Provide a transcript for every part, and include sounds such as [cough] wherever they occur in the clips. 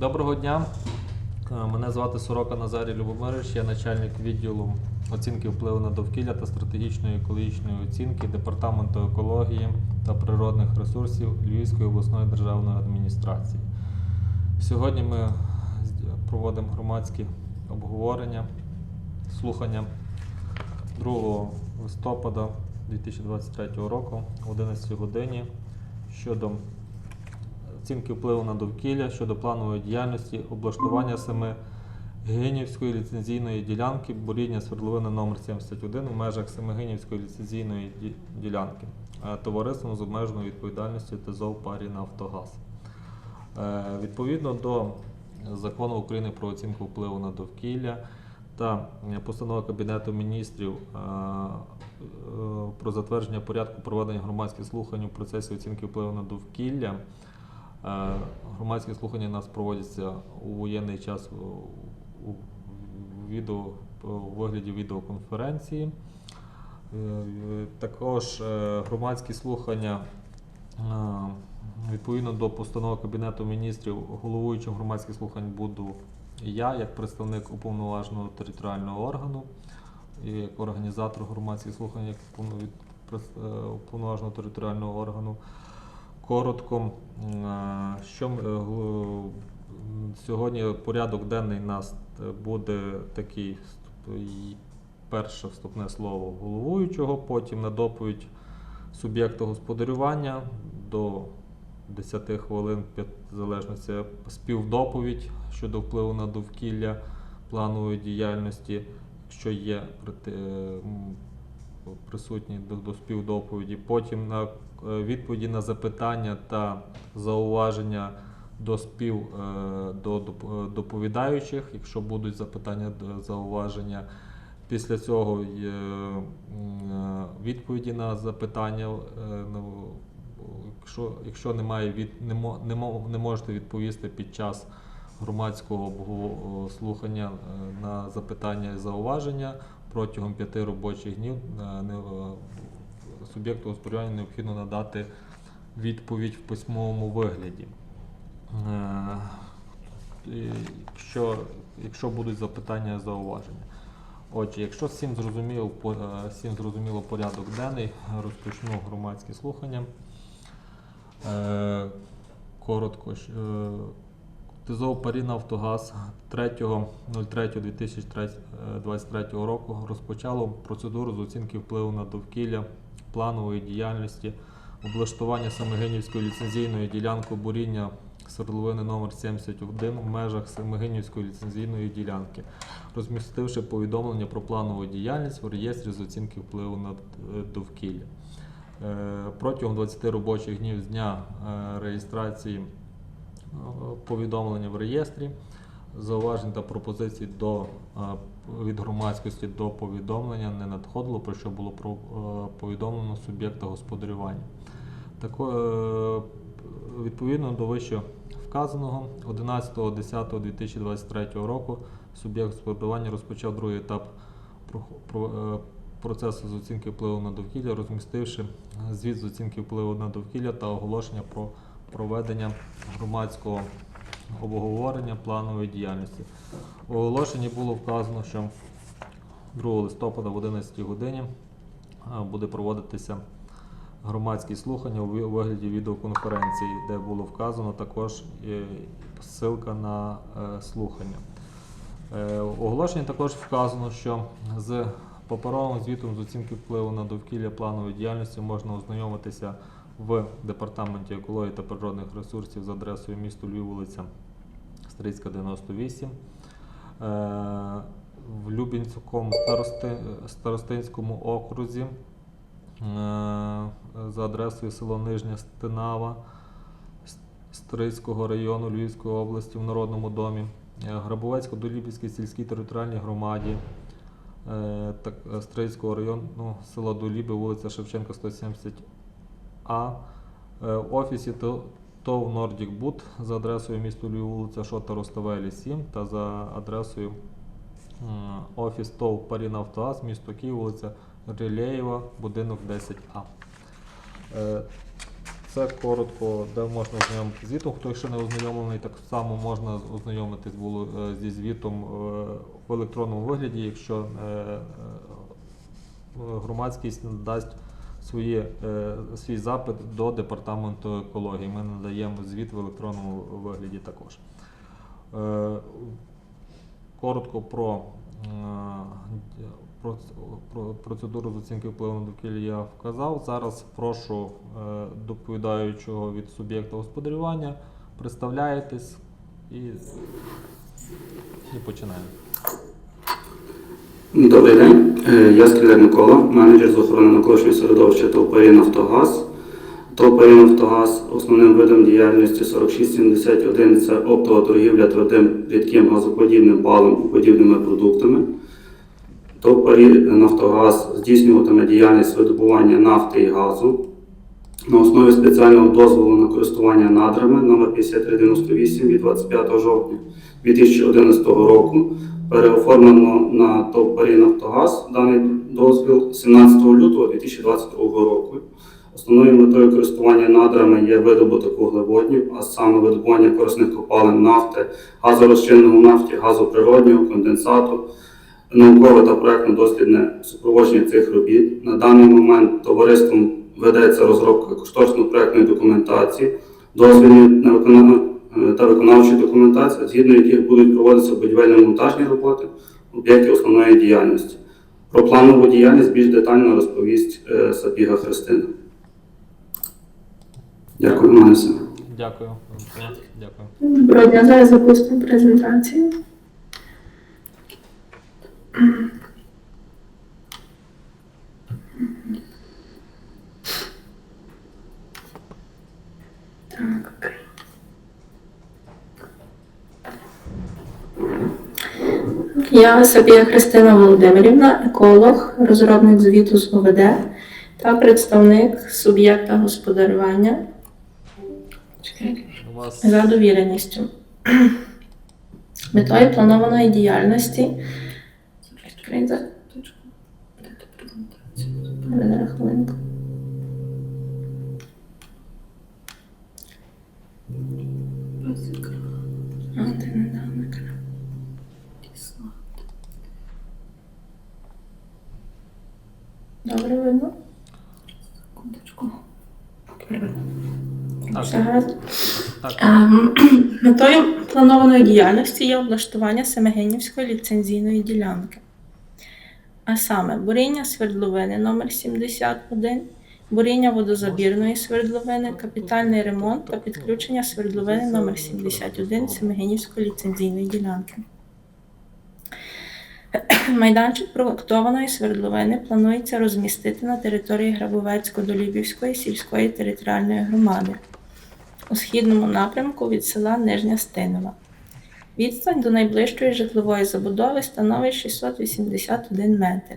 Доброго дня. Е, Мене звати Сорока Назарій Любомирович, я начальник відділу оцінки впливу на довкілля та стратегічної екологічної оцінки Департаменту екології та природних ресурсів Львівської обласної державної адміністрації. Сьогодні ми проводимо громадські обговорення, слухання 2 листопада 2023 року о 11 годині щодо оцінки впливу на довкілля щодо планової діяльності, облаштування семи Гинівської ліцензійної ділянки буріння свердловини номер 71 в межах Семигинівської ліцензійної ділянки е, товариством з обмеженою відповідальністю ТЗОВ парі Нафтогаз. Е, Відповідно до закону України про оцінку впливу на довкілля та е, постанови Кабінету міністрів про затвердження порядку проведення громадських слухань у процесі оцінки впливу на довкілля. Е, Громадські слухання у нас проводяться у воєнний час у, відео, у вигляді відеоконференції. Е, Також е, громадські слухання відповідно до постанови Кабінету міністрів головуючим громадських слухань буду я, як представник уповноваженого територіального органу, як організатор громадських слухань, як уповноваженого територіального органу. Коротко, що е, сьогодні порядок денний нас е, буде такий перше вступне слово головуючого, потім на доповідь суб'єкта господарювання до 10 хвилин, в залежності співдоповідь щодо впливу на довкілля планової діяльності, якщо є присутні до, до співдоповіді. Потім на відповіді на запитання та зауваження до спів е, до е, доповідаючих, якщо будуть запитання зауваження. Після цього е, відповіді на запитання. е, Якщо, якщо немає від, не, мо- не, можете відповісти під час громадського слухання е, на запитання і зауваження протягом п'яти робочих днів е, е, суб'єкту господарювання необхідно надати відповідь в письмовому вигляді. Е, Якщо, якщо будуть запитання і зауваження. Отже, якщо всім зрозуміло, е, всім зрозуміло порядок денний, розпочну громадські слухання. Е, Коротко. е, ТЗОВ 3.03.2023 року розпочало процедуру з оцінки впливу на довкілля, планової діяльності, облаштування Семигинівської ліцензійної ділянки буріння свердловини номер 71 в межах Семигинівської ліцензійної ділянки, розмістивши повідомлення про планову діяльність в реєстрі з оцінки впливу на е, довкілля. Е, Протягом 20 робочих днів з дня е, реєстрації повідомлення в реєстрі, зауважень та пропозицій до, від громадськості до повідомлення не надходило, про що було е, повідомлено суб'єкта господарювання. Тако, е, відповідно до вище вказаного, 11.10.2023 року суб'єкт господарювання розпочав другий етап е, процесу з оцінки впливу на довкілля, розмістивши звіт з оцінки впливу на довкілля та оголошення про проведення громадського обговорення планової діяльності. У оголошенні було вказано, що 2 листопада в 11 годині буде проводитися громадські слухання у вигляді відеоконференції, де було вказано також е, ссылка на е, слухання. Е, У оголошенні також вказано, що з паперовим звітом з оцінки впливу на довкілля планової діяльності можна ознайомитися в департаменті екології та природних ресурсів за адресою місто Львів, вулиця Стрийська, 98. Е, В Любінському старости, старостинському окрузі е, за адресою село Нижня Стинава С- Стрийського району Львівської області в Народному домі, е, Грабовецько-Долібівській сільській територіальній громаді так, Стрийського району ну, села Доліби, вулиця Шевченка, 170А, е, в офісі ТОВ Нордік Бут за адресою місто Львів, вулиця Шота Роставелі 7 та за адресою офіс ТОВ Парінафтогаз, місто Київ, вулиця Рілеєва, будинок 10А. Е, Це коротко, де можна ознайомитися з звітом. Хто ще не ознайомлений, так само можна ознайомитись було е, зі звітом в електронному вигляді, якщо громадськість надасть свої, е, свій запит до департаменту екології. Ми надаємо звіт в електронному вигляді також. Е, Коротко про, е, про, про процедуру з оцінки впливу на довкілля я вказав. Зараз прошу доповідаючого від суб'єкта господарювання, представляєтесь і, і починаємо. Добрий день, Е, я Скляр Микола, менеджер з охорони навколишнього середовища ТОВ Нафтогаз. ТОВ Нафтогаз основним видом діяльності 4671 це оптова торгівля твердим рідким газоподібним палом і подібними продуктами. ТОВ Нафтогаз здійснюватиме діяльність видобування нафти і газу на основі спеціального дозволу на користування надрами номер 5398 від 25 жовтня 2011 року переоформлено на ТОВ «Парі Нафтогаз даний дозвіл 17 лютого 2022 року. Основною метою користування надрами є видобуток вуглеводнів, а саме видобування корисних копалин нафти, газорозчинного нафті, газу природнього, конденсату, наукове та проектно-дослідне супроводження цих робіт. На даний момент товариством ведеться розробка кошторисно-проектної документації, дозвільні на виконання е, та виконавчої документації, згідно яких будуть проводитися будівельно-монтажні роботи об'єктів основної діяльності. Про планову діяльність більш детально розповість е, Сапіга Христина. Дякую, мене. Дякую. Дякую. Доброго дня, зараз запустимо презентацію. Так. Я Сабія Христина Володимирівна, еколог, розробник звіту з ОВД та представник суб'єкта господарювання. Вас За довіреністю. [clears throat] Метою планованої діяльності. Зараз хвилинку. А, ти не дав на екран. Добре видно? так. Ем, [clears throat] Метою планованої діяльності є облаштування Семигинівської ліцензійної ділянки. А саме буріння свердловини номер 71, буріння водозабірної свердловини, капітальний ремонт та підключення свердловини номер 71 Семигинівської ліцензійної ділянки. Майданчик проектованої свердловини планується розмістити на території Грабовецько-Долібівської сільської територіальної громади у східному напрямку від села Нижня Стинова. Відстань до найближчої житлової забудови становить 681 метр.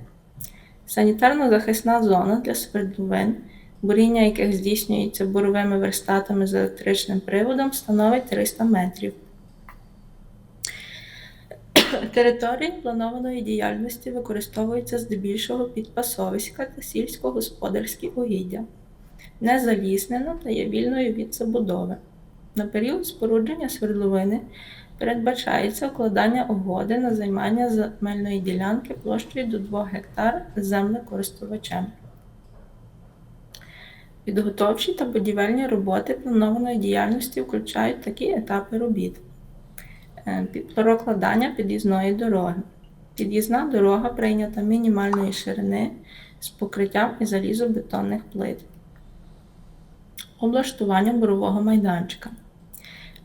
Санітарно-захисна зона для свердловин, буріння яких здійснюється буровими верстатами з електричним приводом, становить 300 метрів. Території планованої діяльності використовуються здебільшого під пасовиська та сільськогосподарські угіддя не заліснено та є вільною від забудови. На період спорудження свердловини передбачається укладання угоди на займання земельної ділянки площею до 2 гектар землекористувачем. Підготовчі та будівельні роботи планованої діяльності включають такі етапи робіт: Е, прокладання під'їзної дороги. Під'їзна дорога прийнята мінімальної ширини з покриттям із залізобетонних плит облаштування бурового майданчика.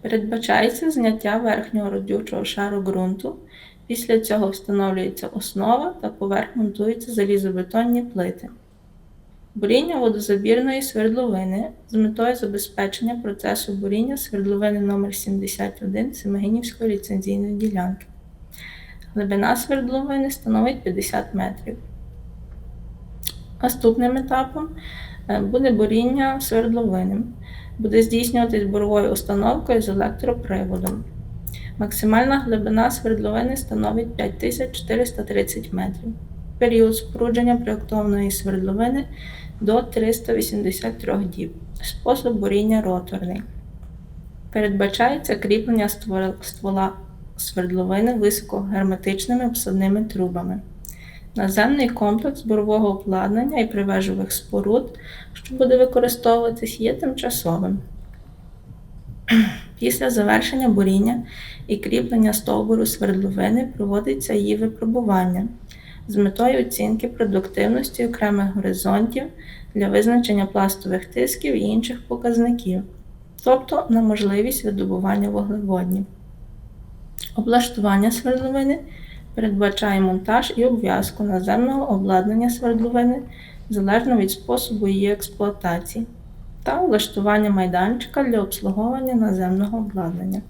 Передбачається зняття верхнього родючого шару ґрунту. Після цього встановлюється основа та поверх монтуються залізобетонні плити. Буріння водозабірної свердловини з метою забезпечення процесу буріння свердловини номер 71 Семигинівської ліцензійної ділянки. Глибина свердловини становить 50 метрів. Наступним етапом Е, буде буріння свердловини. Буде здійснюватись буровою установкою з електроприводом. Максимальна глибина свердловини становить 5430 метрів. Період спорудження проєктованої свердловини до 383 діб. Спосіб буріння роторний. Передбачається кріплення ствола свердловини високогерметичними обсадними трубами. Наземний комплекс бурового обладнання і привежових споруд, що буде використовуватись, є тимчасовим. [clears throat] Після завершення буріння і кріплення стовбуру свердловини проводиться її випробування з метою оцінки продуктивності окремих горизонтів для визначення пластових тисків і інших показників, тобто на можливість видобування вуглеводнів. Облаштування свердловини передбачає монтаж і обв'язку наземного обладнання свердловини залежно від способу її експлуатації та влаштування майданчика для обслуговування наземного обладнання.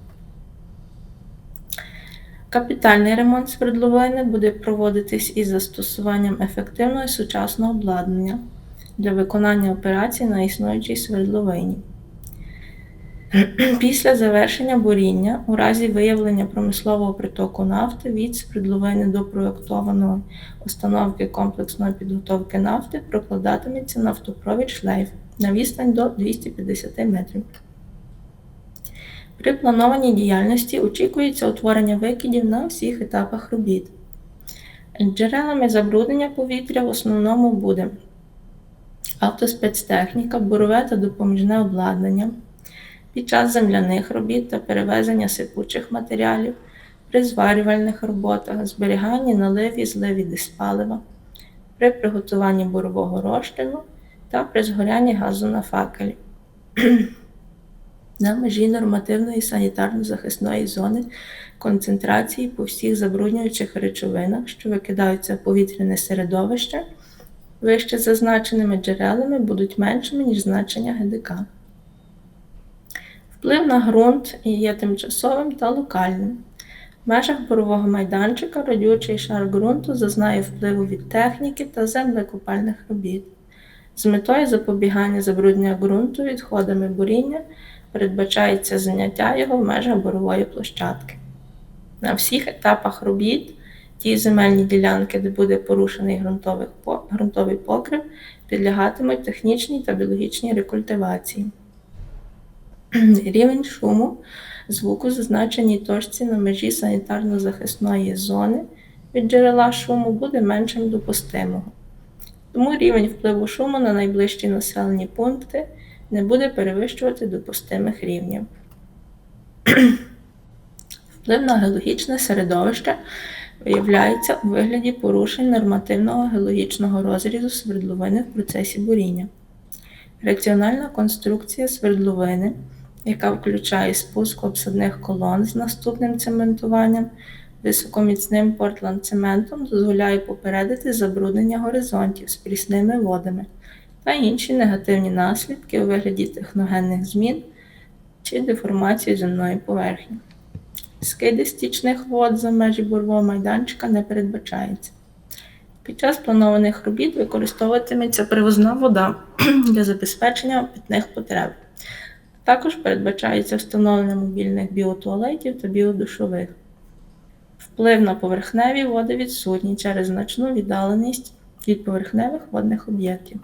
Капітальний ремонт свердловини буде проводитись із застосуванням ефективного і сучасного обладнання для виконання операцій на існуючій свердловині. Після завершення буріння, у разі виявлення промислового притоку нафти від свердловини до проєктованої установки комплексної підготовки нафти прокладатиметься нафтопровід шлейф на відстань до 250 метрів. При планованій діяльності очікується утворення викидів на всіх етапах робіт. Джерелами забруднення повітря в основному буде автоспецтехніка, бурове та допоміжне обладнання під час земляних робіт та перевезення сипучих матеріалів, при зварювальних роботах, зберіганні, наливі, зливі диспалива, при приготуванні бурового розчину та при згорянні газу на факелі. [clears throat] На межі нормативної санітарно-захисної зони концентрації по всіх забруднюючих речовинах, що викидаються в повітряне середовище, вище зазначеними джерелами будуть меншими, ніж значення ГДК. Вплив на ґрунт є тимчасовим та локальним. В межах бурового майданчика родючий шар ґрунту зазнає впливу від техніки та землекопальних робіт. З метою запобігання забруднення ґрунту відходами буріння передбачається заняття його в межах борової площадки. На всіх етапах робіт ті земельні ділянки, де буде порушений ґрунтовий покрив, підлягатимуть технічній та біологічній рекультивації. [clears throat] Рівень шуму звуку зазначеній точці на межі санітарно-захисної зони від джерела шуму буде меншим допустимого. Тому рівень впливу шуму на найближчі населені пункти не буде перевищувати допустимих рівнів. [clears throat] Вплив на геологічне середовище виявляється у вигляді порушень нормативного геологічного розрізу свердловини в процесі буріння. Раціональна конструкція свердловини, яка включає спуск обсадних колон з наступним цементуванням, високоміцним портланд-цементом, дозволяє попередити забруднення горизонтів з прісними водами та інші негативні наслідки у вигляді техногенних змін чи деформації земної поверхні. Скиди стічних вод за межі бурового майданчика не передбачається. Під час планованих робіт використовуватиметься привозна вода [clears throat] для забезпечення питних потреб. Також передбачається встановлення мобільних біотуалетів та біодушових. Вплив на поверхневі води відсутній через значну віддаленість від поверхневих водних об'єктів.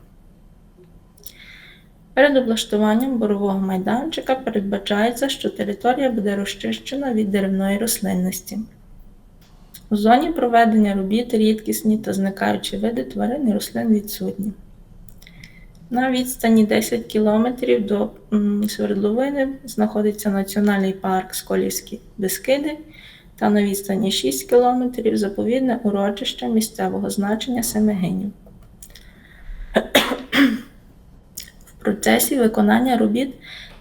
Перед облаштуванням борового майданчика передбачається, що територія буде розчищена від деревної рослинності. У зоні проведення робіт рідкісні та зникаючі види тварин і рослин відсутні. На відстані 10 км до свердловини знаходиться Національний парк Сколівські Бескиди та на відстані 6 км заповідне урочище місцевого значення Семигинів. В процесі виконання робіт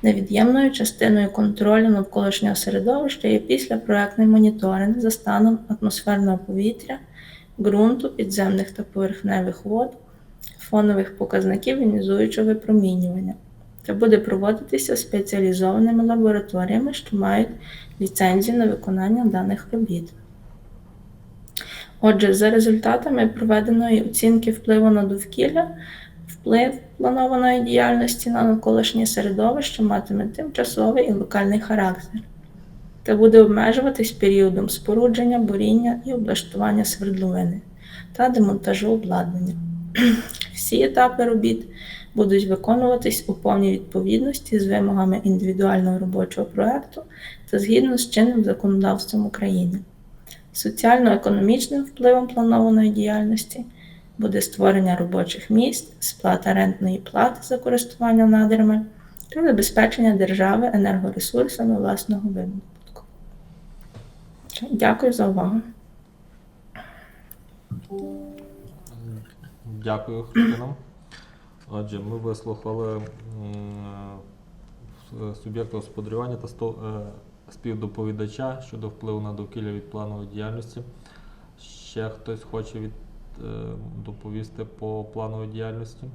невід'ємною частиною контролю навколишнього середовища є післяпроектний моніторинг за станом атмосферного повітря, ґрунту, підземних та поверхневих вод, фонових показників іонізуючого випромінювання та буде проводитися спеціалізованими лабораторіями, що мають ліцензію на виконання даних робіт. Отже, за результатами проведеної оцінки впливу на довкілля, вплив планованої діяльності на навколишнє середовище матиме тимчасовий і локальний характер та буде обмежуватись періодом спорудження, буріння і облаштування свердловини та демонтажу обладнання. [clears throat] Всі етапи робіт будуть виконуватись у повній відповідності з вимогами індивідуального робочого проекту та згідно з чинним законодавством України. Соціально-економічним впливом планованої діяльності буде створення робочих місць, сплата рентної плати за користування надрами та забезпечення держави енергоресурсами власного видобутку. Дякую за увагу. Дякую, Христина. Отже, ми вислухали е, суб'єкта господарювання та е, співдоповідача щодо впливу на довкілля від планової діяльності. Ще хтось хоче від, е, доповісти по плановій діяльності?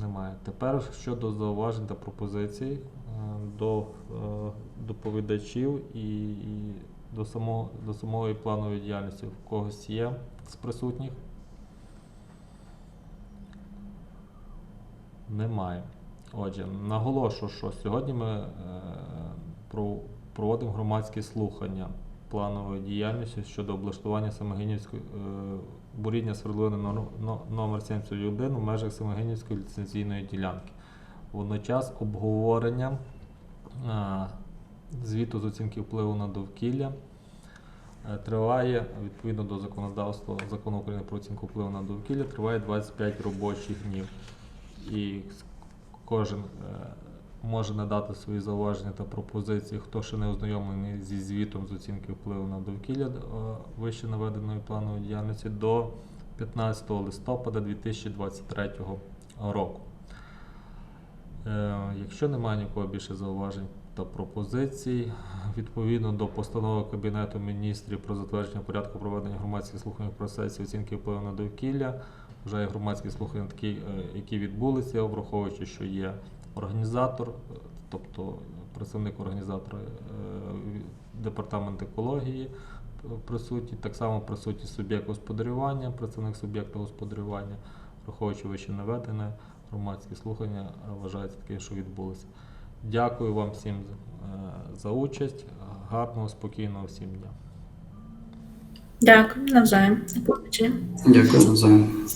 Немає. Тепер щодо зауважень та пропозицій до доповідачів і до, самого, до самої планової діяльності. В когось є з присутніх? Немає. Отже, наголошую, що сьогодні ми е, проводимо громадські слухання планової діяльності щодо облаштування Семигинівської е, буріння свердловини номер- но- номер 71 у межах Семигинівської ліцензійної ділянки. Водночас обговорення е, звіту з оцінки впливу на довкілля е, триває відповідно до законодавства закону України про оцінку впливу на довкілля, триває 25 робочих днів. І кожен е, може надати свої зауваження та пропозиції, хто ще не ознайомлений зі звітом з оцінки впливу на довкілля е, вище наведеної планової діяльності до 15 листопада 2023 року. Якщо немає нікого більше зауважень та пропозицій, відповідно до постанови Кабінету міністрів про затвердження порядку проведення громадських слухань в процесі оцінки впливу на довкілля, вже є громадські слухання такі, е, які відбулися, враховуючи, що є організатор, е, тобто представник організатора е, департамент екології присутній, так само присутній суб'єкт господарювання, представник суб'єкта господарювання, враховуючи вище наведене, громадські слухання вважаються такі, що відбулися. Дякую вам всім за, е, участь. Гарного, спокійного всім дня. Дякую, навзаєм. Дякую навзаєм.